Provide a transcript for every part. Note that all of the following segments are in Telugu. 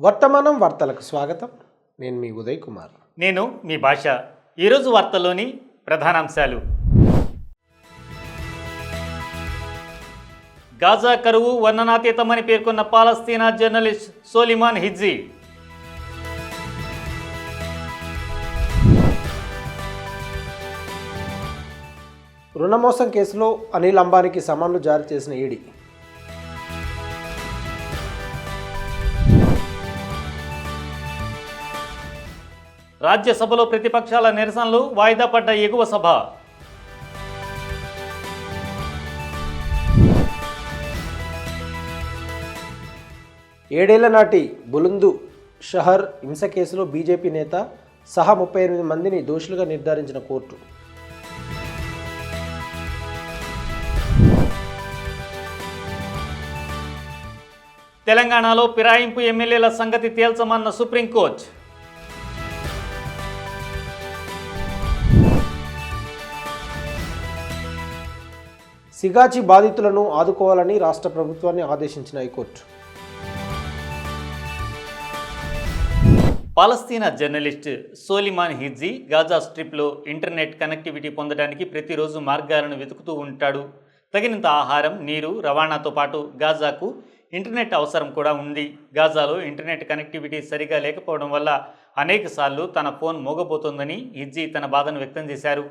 వర్తమానం వార్తలకు స్వాగతం. నేను మీ ఉదయ్ కుమార్. నేను మీ భాష. ఈరోజు వార్తల్లోని ప్రధానాంశాలు. గాజా కరువు వర్ణనాతీతమని పేర్కొన్న పాలస్తీనా జర్నలిస్ట్ సోలిమాన్ హిజ్జీ. రుణమోసం కేసులో అనిల్ అంబానీకి సమన్లు జారీ చేసిన ఈడీ. రాజ్యసభలో ప్రతిపక్షాల నిరసనలు వాయిదా పడ్డ ఎగువ సభ. ఏడేళ్ళ నాటి బులుందు షహర్ హింస కేసులో బీజేపీ నేత సహా ముప్పై ఎనిమిది మందిని దోషులుగా నిర్ధారించిన కోర్టు. తెలంగాణలో ఫిరాయింపు ఎమ్మెల్యేల సంగతి తేల్చమన్న సుప్రీంకోర్టు. సిగాచి బాధితులను ఆదుకోవాలని రాష్ట్ర ప్రభుత్వాన్ని ఆదేశించిన హైకోర్టు. పాలస్తీనా జర్నలిస్ట్ సోలిమాన్ హిజ్జీ గాజా స్ట్రిప్లో ఇంటర్నెట్ కనెక్టివిటీ పొందడానికి ప్రతిరోజు మార్గాలను వెతుకుతూ ఉంటాడు. తగినంత ఆహారం నీరు రవాణాతో పాటు గాజాకు ఇంటర్నెట్ అవసరం కూడా ఉంది. గాజాలో ఇంటర్నెట్ కనెక్టివిటీ సరిగా లేకపోవడం వల్ల అనేకసార్లు తన ఫోన్ మోగబోతోందని హిజ్జీ తన బాధను వ్యక్తం చేశారు.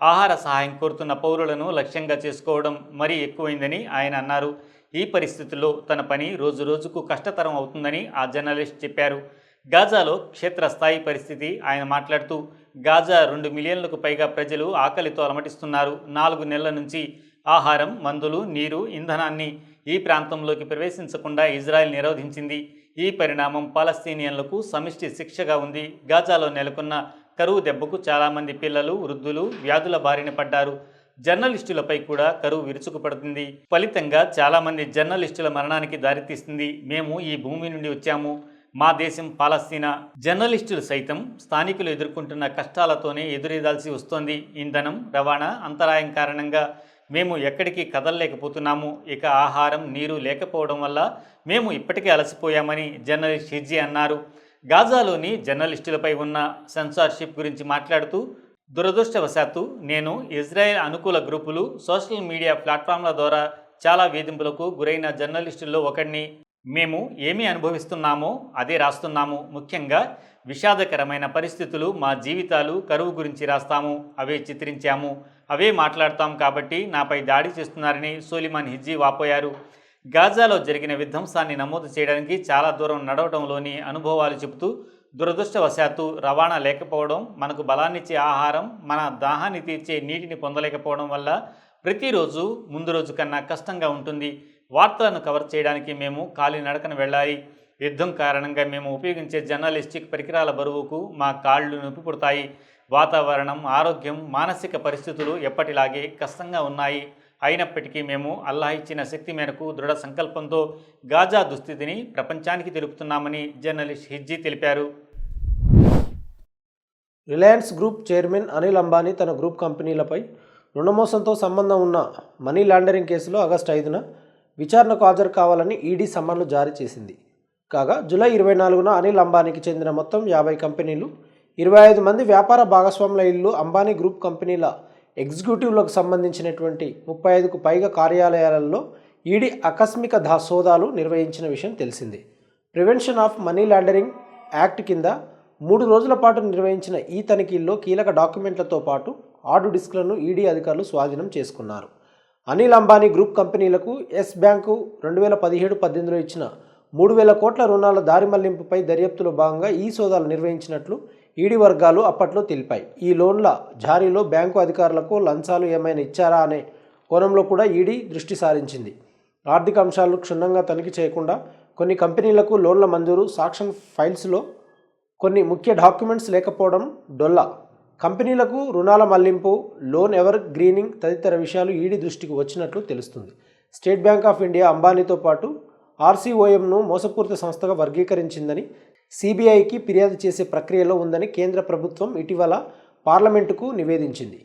ఆహార సహాయం కోరుతున్న పౌరులను లక్ష్యంగా చేసుకోవడం మరీ ఎక్కువైందని ఆయన అన్నారు. ఈ పరిస్థితుల్లో తన పని రోజు రోజుకు కష్టతరం అవుతుందని ఆ జర్నలిస్ట్ చెప్పారు. గాజాలో క్షేత్రస్థాయి పరిస్థితి ఆయన మాట్లాడుతూ గాజా రెండు మిలియన్లకు పైగా ప్రజలు ఆకలితో అలమటిస్తున్నారు నాలుగు నెలల నుంచి ఆహారం మందులు నీరు ఇంధనాన్ని ఈ ప్రాంతంలోకి ప్రవేశించకుండా ఇజ్రాయెల్ నిరోధించింది. ఈ పరిణామం పాలస్తీనియన్లకు సమిష్టి శిక్షగా ఉంది. గాజాలో నెలకొన్న కరువు దెబ్బకు చాలామంది పిల్లలు వృద్ధులు వ్యాధుల బారిన పడ్డారు. జర్నలిస్టులపై కూడా కరువు విరుచుకుపడుతుంది. ఫలితంగా చాలామంది జర్నలిస్టుల మరణానికి దారితీస్తుంది. మేము ఈ భూమి నుండి వచ్చాము. మా దేశం పాలస్తీనా. జర్నలిస్టులు సైతం స్థానికులు ఎదుర్కొంటున్న కష్టాలతోనే ఎదురేదాల్సి వస్తోంది. ఇంధనం రవాణా అంతరాయం కారణంగా మేము ఎక్కడికి కదలలేకపోతున్నాము. ఇక ఆహారం నీరు లేకపోవడం వల్ల మేము ఇప్పటికే అలసిపోయామని జర్నలిస్ట్ హిజీ అన్నారు. గాజాలోని జర్నలిస్టులపై ఉన్న సెన్సార్షిప్ గురించి మాట్లాడుతూ దురదృష్టవశాత్తు నేను ఇజ్రాయెల్ అనుకూల గ్రూపులు సోషల్ మీడియా ప్లాట్ఫామ్ల ద్వారా చాలా వేధింపులకు గురైన జర్నలిస్టుల్లో ఒకడిని మేము ఏమి అనుభవిస్తున్నామో అదే రాస్తున్నాము. ముఖ్యంగా విషాదకరమైన పరిస్థితులు మా జీవితాలు కరువు గురించి రాస్తాము అవే చిత్రించాము అవే మాట్లాడతాం కాబట్టి నాపై దాడి చేస్తున్నారని సోలిమాన్ హిజ్జీ వాపోయారు. గాజాలో జరిగిన విధ్వంసాన్ని నమోదు చేయడానికి చాలా దూరం నడవడంలోని అనుభవాలు చెబుతూ దురదృష్టవశాత్తు రవాణా లేకపోవడం మనకు బలాన్నిచ్చే ఆహారం మన దాహాన్ని తీర్చే నీటిని పొందలేకపోవడం వల్ల ప్రతిరోజు ముందు రోజు కన్నా కష్టంగా ఉంటుంది. వార్తలను కవర్ చేయడానికి మేము కాలినడకన వెళ్ళాలి యుద్ధం కారణంగా మేము ఉపయోగించే జర్నలిస్టిక్ పరికరాల బరువుకు మా కాళ్ళు నొప్పి పుడతాయి. వాతావరణం ఆరోగ్యం మానసిక పరిస్థితులు ఎప్పటిలాగే కష్టంగా ఉన్నాయి. అయినప్పటికీ మేము అల్లాహ్ ఇచ్చిన శక్తి మేరకు దృఢ సంకల్పంతో గాజా దుస్థితిని ప్రపంచానికి తెలుపుతున్నామని జర్నలిస్ట్ హిజ్జీ తెలిపారు. Reliance group chairman Anil Ambani తన గ్రూప్ కంపెనీలపై రుణమోసంతో సంబంధం ఉన్న మనీ లాండరింగ్ కేసులో ఆగస్టు ఐదున విచారణకు హాజరు కావాలని ఈడీ సమ్మన్లు జారీ చేసింది. కాగా జూలై ఇరవై నాలుగున అనిల్ అంబానీకి చెందిన మొత్తం యాభై కంపెనీలు ఇరవై ఐదు మంది వ్యాపార భాగస్వాముల ఇల్లు అంబానీ గ్రూప్ కంపెనీల ఎగ్జిక్యూటివ్లకు సంబంధించినటువంటి ముప్పై ఐదుకు పైగా కార్యాలయాలలో ఈడీ ఆకస్మిక దా సోదాలు నిర్వహించిన విషయం తెలిసింది. Prevention of money laundering act కింద మూడు రోజుల పాటు నిర్వహించిన ఈ తనిఖీల్లో కీలక డాక్యుమెంట్లతో పాటు ఆడు డిస్క్లను ఈడీ అధికారులు స్వాధీనం చేసుకున్నారు. అనిల్ అంబానీ గ్రూప్ కంపెనీలకు ఎస్ బ్యాంకు రెండు వేల పదిహేడు పద్దెనిమిదిలో ఇచ్చిన మూడు వేల కోట్ల రుణాల దారి మళ్ళింపుపై దర్యాప్తులో భాగంగా ఈ సోదాలు నిర్వహించినట్లు ఈడీ వర్గాలు అప్పట్లో తెలిపాయి. ఈ లోన్ల జారీలో బ్యాంకు అధికారులకు లంచాలు ఏమైనా ఇచ్చారా అనే కోణంలో కూడా ఈడీ దృష్టి సారించింది. ఆర్థిక అంశాలు క్షుణ్ణంగా తనిఖీ చేయకుండా కొన్ని కంపెనీలకు లోన్ల మంజూరు సాక్షన్ ఫైల్స్లో కొన్ని ముఖ్య డాక్యుమెంట్స్ లేకపోవడం డొల్లా. కంపెనీలకు రుణాల మళ్ళింపు లోన్ ఎవర్ గ్రీనింగ్ తదితర విషయాలు ఈడీ దృష్టికి వచ్చినట్లు తెలుస్తుంది. స్టేట్ బ్యాంక్ ఆఫ్ ఇండియా అంబానీతో పాటు ఆర్సీఓఎంను మోసపూరిత సంస్థగా వర్గీకరించిందని సిబిఐకి ఫిర్యాదు చేసే ప్రక్రియలో ఉందని కేంద్ర ప్రభుత్వం ఇటీవల పార్లమెంటుకు నివేదించింది.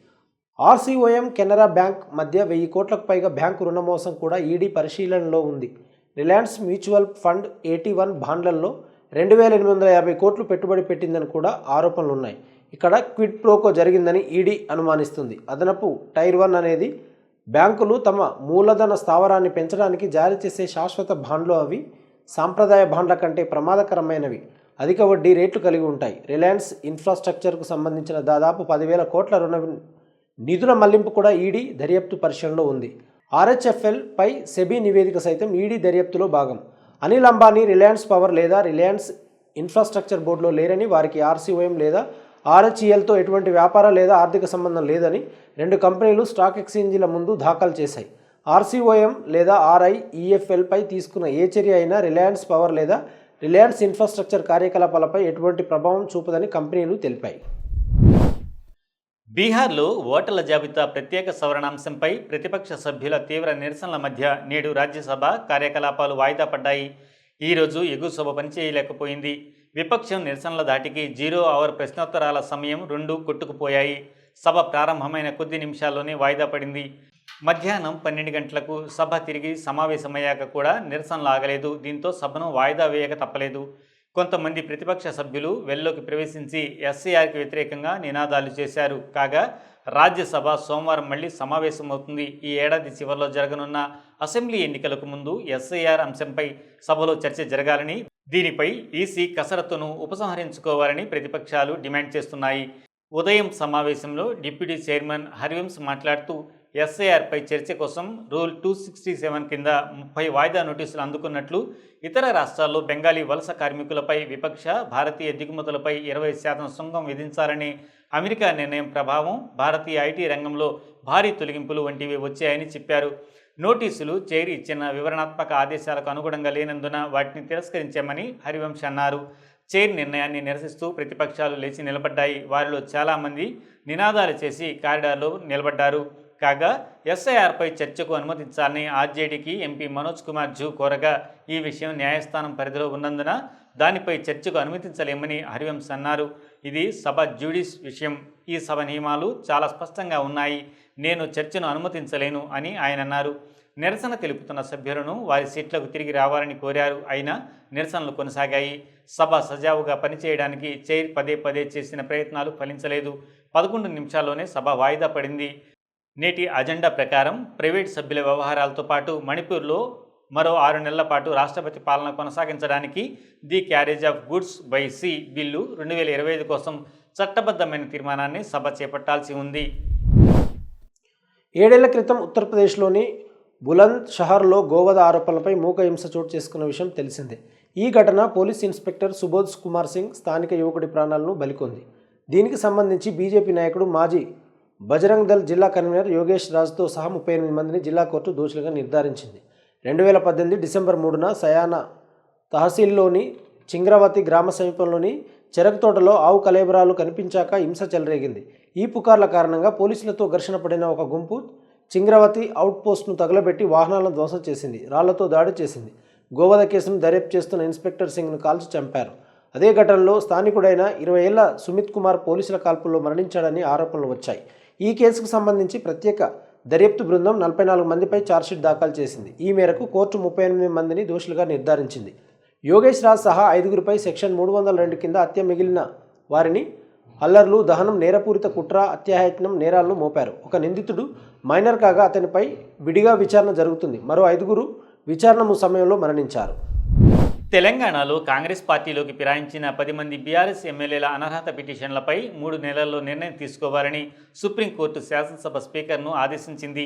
ఆర్సీఓఎం కెనరా బ్యాంక్ మధ్య వెయ్యి కోట్లకు పైగా బ్యాంకు రుణమోసం కూడా ఈడీ పరిశీలనలో ఉంది. Reliance mutual fund eighty one బాండ్లలో రెండు వేల ఎనిమిది వందల యాభై కోట్లు పెట్టుబడి పెట్టిందని కూడా ఆరోపణలు ఉన్నాయి ఇక్కడ క్విడ్ ప్రోకో జరిగిందని ఈడీ అనుమానిస్తుంది. అదనపు టైర్ వన్ అనేది బ్యాంకులు తమ మూలధన స్థావరాన్ని పెంచడానికి జారీ చేసే శాశ్వత బాండ్లు అవి సాంప్రదాయ బాండ్ల కంటే ప్రమాదకరమైనవి. అధిక వడ్డీ రేట్లు కలిగి ఉంటాయి. రిలయన్స్ ఇన్ఫ్రాస్ట్రక్చర్కు సంబంధించిన దాదాపు పదివేల కోట్ల రుణ నిధుల మళ్ళింపు కూడా ఈడీ దర్యాప్తు పరిశీలనలో ఉంది. ఆర్హెచ్ఎఫ్ఎల్ పై సెబీ నివేదిక సైతం ఈడీ దర్యాప్తులో భాగం. అనిల్ అంబానీ రిలయన్స్ పవర్ లేదా రిలయన్స్ ఇన్ఫ్రాస్ట్రక్చర్ బోర్డులో లేరని వారికి ఆర్సీఓఎం లేదా ఆర్హెచ్ఈఎల్తో ఎటువంటి వ్యాపార లేదా ఆర్థిక సంబంధం లేదని రెండు కంపెనీలు స్టాక్ ఎక్స్చేంజీల ముందు దాఖలు చేశాయి. ఆర్సీఓఎం లేదా ఆర్ఐఈఎఫ్ఎల్పై తీసుకున్న ఏ చర్య అయినా రిలయన్స్ పవర్ లేదా రిలయన్స్ ఇన్ఫ్రాస్ట్రక్చర్ కార్యకలాపాలపై ఎటువంటి ప్రభావం చూపదని కంపెనీలు తెలిపాయి. బీహార్లో ఓటర్ల జాబితా ప్రత్యేక సవరణాంశంపై ప్రతిపక్ష సభ్యుల తీవ్ర నిరసనల మధ్య నేడు రాజ్యసభ కార్యకలాపాలు వాయిదా పడ్డాయి. ఈరోజు ఎగువ సభ పనిచేయలేకపోయింది విపక్షం నిరసనల దాటికి జీరో అవర్ ప్రశ్నోత్తరాల సమయం రెండు కొట్టుకుపోయాయి. సభ ప్రారంభమైన కొద్ది నిమిషాల్లోనే వాయిదా పడింది. మధ్యాహ్నం పన్నెండు గంటలకు సభ తిరిగి సమావేశమయ్యాక కూడా నిరసనలు ఆగలేదు. దీంతో సభను వాయిదా వేయక తప్పలేదు. కొంతమంది ప్రతిపక్ష సభ్యులు వెల్లోకి ప్రవేశించి ఎస్సీఆర్కి వ్యతిరేకంగా నినాదాలు చేశారు. కాగా రాజ్యసభ సోమవారం మళ్ళీ సమావేశమవుతుంది. ఈ ఏడాది చివరిలో జరగనున్న అసెంబ్లీ ఎన్నికలకు ముందు ఎస్ఐఆర్ అంశంపై సభలో చర్చ జరగాలని దీనిపై ఈసీ కసరత్తును ఉపసంహరించుకోవాలని ప్రతిపక్షాలు డిమాండ్ చేస్తున్నాయి. ఉదయం సమావేశంలో డిప్యూటీ చైర్మన్ హరివంశ్ మాట్లాడుతూ ఎస్ఐఆర్పై చర్చ కోసం రూల్ టూ సిక్స్టీ సెవెన్ కింద ముప్పై వాయిదా నోటీసులు అందుకున్నట్లు ఇతర రాష్ట్రాల్లో బెంగాలీ వలస కార్మికులపై విపక్ష భారతీయ దిగుమతులపై ఇరవై శాతం సుంకం విధించాలని అమెరికా నిర్ణయం ప్రభావం భారతీయ ఐటీ రంగంలో భారీ తొలగింపులు వంటివి వచ్చాయని చెప్పారు. నోటీసులు చైర్ ఇచ్చిన వివరణాత్మక ఆదేశాలకు అనుగుణంగా లేనందున వాటిని తిరస్కరించామని హరివంశ్ అన్నారు. చైర్ నిర్ణయాన్ని నిరసిస్తూ ప్రతిపక్షాలు లేచి నిలబడ్డాయి. వారిలో చాలామంది నినాదాలు చేసి కారిడార్లో నిలబడ్డారు. కాగా ఎస్ఐఆర్పై చర్చకు అనుమతించాలని ఆర్జేడీకి ఎంపీ మనోజ్ కుమార్ జూ కోరగా ఈ విషయం న్యాయస్థానం పరిధిలో ఉన్నందున దానిపై చర్చకు అనుమతించలేమని హరివంశ్ అన్నారు. ఇది సభ జ్యూడిస్ విషయం. ఈ సభ నియమాలు చాలా స్పష్టంగా ఉన్నాయి. నేను చర్చను అనుమతించలేను అని ఆయన అన్నారు. నిరసన తెలుపుతున్న సభ్యులను వారి సీట్లకు తిరిగి రావాలని కోరారు. అయినా నిరసనలు కొనసాగాయి. సభ సజావుగా పనిచేయడానికి చైర్ పదే పదే చేసిన ప్రయత్నాలు ఫలించలేదు. పదకొండు నిమిషాల్లోనే సభ వాయిదా పడింది. నేటి అజెండా ప్రకారం ప్రైవేట్ సభ్యుల వ్యవహారాలతో పాటు మణిపూర్లో మరో ఆరు నెలల పాటు రాష్ట్రపతి పాలన కొనసాగించడానికి the carriage of goods by sea bill రెండు వేల ఇరవై ఐదు కోసం చట్టబద్ధమైన తీర్మానాన్ని సభ చేపట్టాల్సి ఉంది. ఏడేళ్ళ క్రితం ఉత్తరప్రదేశ్లోని బులంద్ షహర్లో గోవధ ఆరోపణలపై మూక హింస చోటు చేసుకున్న విషయం తెలిసిందే. ఈ ఘటన పోలీస్ ఇన్స్పెక్టర్ సుబోధ్ కుమార్ సింగ్ స్థానిక యువకుడి ప్రాణాలను బలికొంది. దీనికి సంబంధించి బీజేపీ నాయకుడు మాజీ బజరంగ్ దళ్ జిల్లా కన్వీనర్ యోగేష్ రాజ్తో సహా ముప్పై ఎనిమిది మందిని జిల్లా కోర్టు దోషులుగా నిర్ధారించింది. రెండు వేల పద్దెనిమిది డిసెంబర్ మూడున సయానా తహసీల్లోని చింగ్రవతి గ్రామ సమీపంలోని చెరకు తోటలో ఆవు కలేబరాలు కనిపించాక హింస చెలరేగింది. ఈ పుకార్ల కారణంగా పోలీసులతో ఘర్షణ పడిన ఒక గుంపు చింగ్రవతి అవుట్పోస్ట్ను తగలబెట్టి వాహనాలను ధ్వంసం చేసింది. రాళ్ళతో దాడి చేసింది. గోవధ కేసును దర్యాప్తు చేస్తున్న ఇన్స్పెక్టర్ సింగ్ను కాల్చి చంపారు. అదే ఘటనలో స్థానికుడైన ఇరవై ఏళ్ళ సుమిత్ కుమార్ పోలీసుల కాల్పుల్లో మరణించాడని ఆరోపణలు వచ్చాయి. ఈ కేసుకు సంబంధించి ప్రత్యేక దర్యాప్తు బృందం నలభై నాలుగు మందిపై ఛార్జ్షీట్ దాఖలు చేసింది. ఈ మేరకు కోర్టు ముప్పై ఎనిమిది మందిని దోషులుగా నిర్ధారించింది. యోగేష్ రాజ్ సహా ఐదుగురిపై సెక్షన్ మూడు వందల రెండు కింద హత్య మిగిలిన వారిని అల్లర్లు దహనం నేరపూరిత కుట్ర అత్యాయత్నం నేరాలను మోపారు. ఒక నిందితుడు మైనర్ కాగా అతనిపై విడిగా విచారణ జరుగుతుంది. మరో ఐదుగురు విచారణ సమయంలో మరణించారు. తెలంగాణలో కాంగ్రెస్ పార్టీలోకి ఫిరాయించిన పది మంది బీఆర్ఎస్ ఎమ్మెల్యేల అనర్హత పిటిషన్లపై మూడు నెలల్లో నిర్ణయం తీసుకోవాలని సుప్రీంకోర్టు శాసనసభ స్పీకర్ను ఆదేశించింది.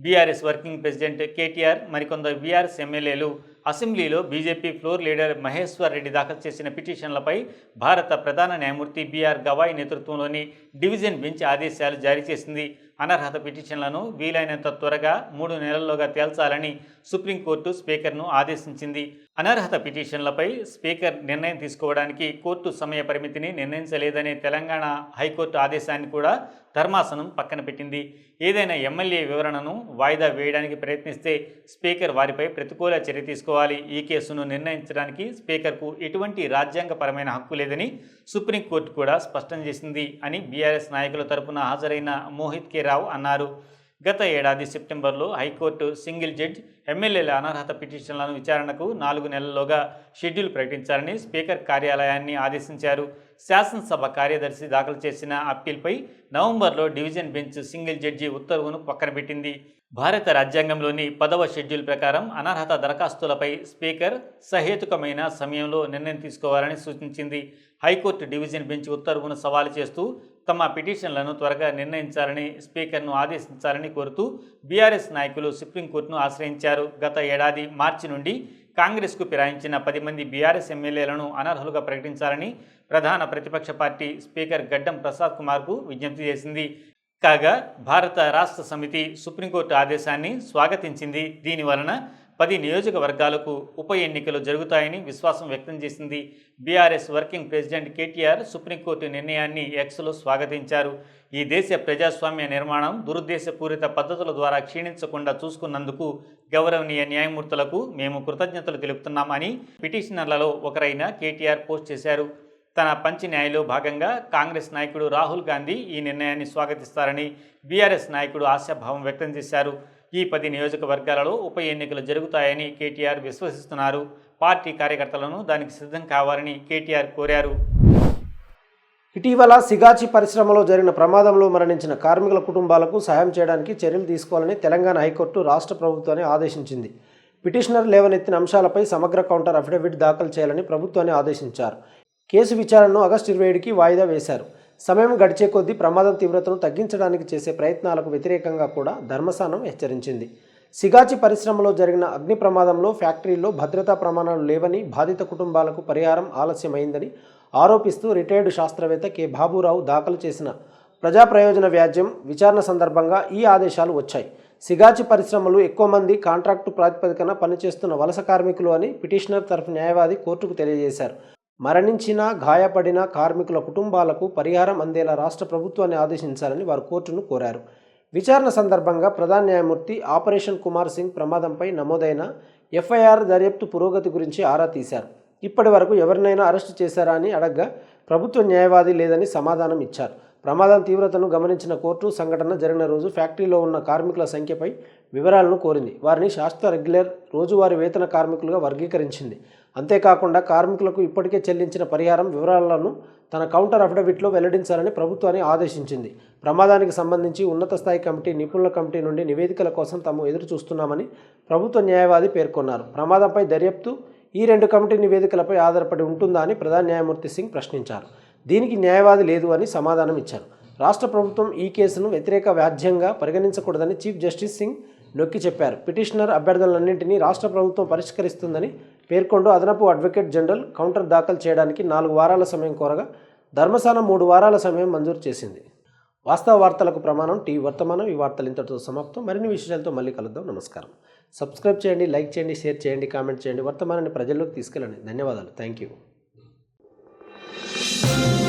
బీఆర్ఎస్ వర్కింగ్ ప్రెసిడెంట్ కేటీఆర్ మరికొందరు బీఆర్ఎస్ ఎమ్మెల్యేలు అసెంబ్లీలో BJP floor leader Maheshwar Reddy దాఖలు చేసిన పిటిషన్లపై భారత ప్రధాన న్యాయమూర్తి బీఆర్ గవాయ్ నేతృత్వంలోని డివిజన్ బెంచ్ ఆదేశాలు జారీ చేసింది. అనర్హత పిటిషన్లను వీలైనంత త్వరగా మూడు నెలల్లోగా తేల్చాలని సుప్రీంకోర్టు స్పీకర్ను ఆదేశించింది. అనర్హత పిటిషన్లపై స్పీకర్ నిర్ణయం తీసుకోవడానికి కోర్టు సమయ పరిమితిని నిర్ణయించలేదనే తెలంగాణ హైకోర్టు ఆదేశాన్ని కూడా ధర్మాసనం పక్కన పెట్టింది. ఏదైనా ఎమ్మెల్యే వివరణను వాయిదా వేయడానికి ప్రయత్నిస్తే స్పీకర్ వారిపై ప్రతికూల చర్య తీసుకోవాలి. ఈ కేసును నిర్ణయించడానికి స్పీకర్కు ఎటువంటి రాజ్యాంగపరమైన హక్కు లేదని సుప్రీంకోర్టు కూడా స్పష్టం చేసింది అని బీఆర్ఎస్ నాయకుల తరపున హాజరైన మోహిత్ కే రావు అన్నారు. గత ఏడాది సెప్టెంబర్లో హైకోర్టు సింగిల్ జడ్జ్ ఎమ్మెల్యేల అనర్హత పిటిషన్లను విచారణకు నాలుగు నెలల్లోగా షెడ్యూల్ ప్రకటించాలని స్పీకర్ కార్యాలయాన్ని ఆదేశించారు. శాసనసభ కార్యదర్శి దాఖలు చేసిన అప్పీల్పై నవంబర్లో డివిజన్ బెంచ్ సింగిల్ జడ్జి ఉత్తర్వును పక్కన పెట్టింది. భారత రాజ్యాంగంలోని పదవ షెడ్యూల్ ప్రకారం అనర్హత దరఖాస్తులపై స్పీకర్ సహేతుకమైన సమయంలో నిర్ణయం తీసుకోవాలని సూచించింది. హైకోర్టు డివిజన్ బెంచ్ ఉత్తర్వును సవాలు చేస్తూ తమ పిటిషన్లను త్వరగా నిర్ణయించాలని స్పీకర్ను ఆదేశించాలని కోరుతూ బీఆర్ఎస్ నాయకులు సుప్రీంకోర్టును ఆశ్రయించారు. గత ఏడాది మార్చి నుండి కాంగ్రెస్కు ఫిరాయించిన పది మంది బీఆర్ఎస్ ఎమ్మెల్యేలను అనర్హులుగా ప్రకటించాలని ప్రధాన ప్రతిపక్ష పార్టీ స్పీకర్ గడ్డం ప్రసాద్ కుమార్కు విజ్ఞప్తి చేసింది. కాగా భారత రాష్ట్ర సమితి సుప్రీంకోర్టు ఆదేశాన్ని స్వాగతించింది. దీని వలన పది నియోజకవర్గాలకు ఉప ఎన్నికలు జరుగుతాయని విశ్వాసం వ్యక్తం చేసింది BRS working president KTR supreme court నిర్ణయాన్ని ఎక్స్లో స్వాగతించారు. ఈ దేశ ప్రజాస్వామ్య నిర్మాణం దురుద్దేశపూరిత పద్ధతుల ద్వారా క్షీణించకుండా చూసుకున్నందుకు గౌరవనీయ న్యాయమూర్తులకు మేము కృతజ్ఞతలు తెలుపుతున్నామని పిటిషనర్లలో ఒకరైన కేటీఆర్ పోస్ట్ చేశారు. తన పంచి న్యాయలో భాగంగా కాంగ్రెస్ నాయకుడు రాహుల్ గాంధీ ఈ నిర్ణయాన్ని స్వాగతిస్తారని బీఆర్ఎస్ నాయకుడు ఆశాభావం వ్యక్తం చేశారు. ఈ పది నియోజకవర్గాలలో ఉప ఎన్నికలు జరుగుతాయని కేటీఆర్ విశ్వసిస్తున్నారు. పార్టీ కార్యకర్తలను దానికి సిద్ధం కావాలని కేటీఆర్ కోరారు. ఇటీవల సిగాచి పరిశ్రమలో జరిగిన ప్రమాదంలో మరణించిన కార్మికుల కుటుంబాలకు సహాయం చేయడానికి చర్యలు తీసుకోవాలని తెలంగాణ హైకోర్టు రాష్ట్ర ప్రభుత్వాన్ని ఆదేశించింది. పిటిషనర్ లేవనెత్తిన అంశాలపై సమగ్ర కౌంటర్ అఫిడవిట్ దాఖలు చేయాలని ప్రభుత్వాన్ని ఆదేశించారు. కేసు విచారణను ఆగస్టు ఇరవై ఏడుకి వాయిదా వేశారు. సమయం గడిచే కొద్దీ ప్రమాదం తీవ్రతను తగ్గించడానికి చేసే ప్రయత్నాలకు వ్యతిరేకంగా కూడా ధర్మస్థానం హెచ్చరించింది. సిగాచి పరిశ్రమలో జరిగిన అగ్ని ప్రమాదంలో ఫ్యాక్టరీలో భద్రతా ప్రమాణాలు లేవని బాధిత కుటుంబాలకు పరిహారం ఆలస్యమైందని ఆరోపిస్తూ రిటైర్డ్ శాస్త్రవేత్త కె. బాబురావు దాఖలు చేసిన ప్రజా ప్రయోజన వ్యాజ్యం విచారణ సందర్భంగా ఈ ఆదేశాలు వచ్చాయి. సిగాచి పరిశ్రమలు ఎక్కువ మంది కాంట్రాక్టు ప్రాతిపదికన పనిచేస్తున్న వలస కార్మికులు అని పిటిషనర్ తరఫు న్యాయవాది కోర్టుకు తెలియజేశారు. మరణించిన గాయపడిన కార్మికుల కుటుంబాలకు పరిహారం అందేలా రాష్ట్ర ప్రభుత్వాన్ని ఆదేశించాలని వారు కోర్టును కోరారు. విచారణ సందర్భంగా ప్రధాన న్యాయమూర్తి ఆపరేషన్ కుమార్ సింగ్ ప్రమాదంపై నమోదైన ఎఫ్ఐఆర్ దర్యాప్తు పురోగతి గురించి ఆరా తీశారు. ఇప్పటి వరకు ఎవరినైనా అరెస్టు చేశారా అని అడగ్గా ప్రభుత్వ న్యాయవాది లేదని సమాధానం ఇచ్చారు. ప్రమాదం తీవ్రతను గమనించిన కోర్టు సంఘటన జరిగిన రోజు ఫ్యాక్టరీలో ఉన్న కార్మికుల సంఖ్యపై వివరాలను కోరింది. వారిని శాస్త్ర రెగ్యులర్ రోజువారీ వేతన కార్మికులుగా వర్గీకరించింది. అంతేకాకుండా కార్మికులకు ఇప్పటికే చెల్లించిన పరిహారం వివరాలను తన కౌంటర్ అఫిడవిట్లో వెల్లడించాలని ప్రభుత్వాన్ని ఆదేశించింది. ప్రమాదానికి సంబంధించి ఉన్నత స్థాయి కమిటీ నిపుణుల కమిటీ నుండి నివేదికల కోసం తాము ఎదురు చూస్తున్నామని ప్రభుత్వ న్యాయవాది పేర్కొన్నారు. ప్రమాదంపై దర్యాప్తు ఈ రెండు కమిటీ నివేదికలపై ఆధారపడి ఉంటుందా అని ప్రధాన న్యాయమూర్తి సింగ్ ప్రశ్నించారు. దీనికి న్యాయవాది లేదు అని సమాధానం ఇచ్చారు. రాష్ట్ర ప్రభుత్వం ఈ కేసును వ్యతిరేక వ్యాజ్యంగా పరిగణించకూడదని చీఫ్ జస్టిస్ సింగ్ నొక్కి చెప్పారు. పిటిషనర్ అభ్యర్థులన్నింటినీ రాష్ట్ర ప్రభుత్వం పరిష్కరిస్తుందని పేర్కొంటూ అదనపు అడ్వకేట్ జనరల్ కౌంటర్ దాఖలు చేయడానికి నాలుగు వారాల సమయం కోరగా ధర్మశాల మూడు వారాల సమయం మంజూరు చేసింది. వాస్తవ వార్తలకు ప్రమాణం టీవీ వర్తమానం ఈ వార్తలు ఇంతటితో సమాప్తం. మరిన్ని విషయాలతో మళ్ళీ కలుద్దాం. నమస్కారం. సబ్స్క్రైబ్ చేయండి లైక్ చేయండి షేర్ చేయండి కామెంట్ చేయండి. వర్తమానాన్ని ప్రజల్లోకి తీసుకెళ్ళండి. ధన్యవాదాలు. Thank you. Thank you.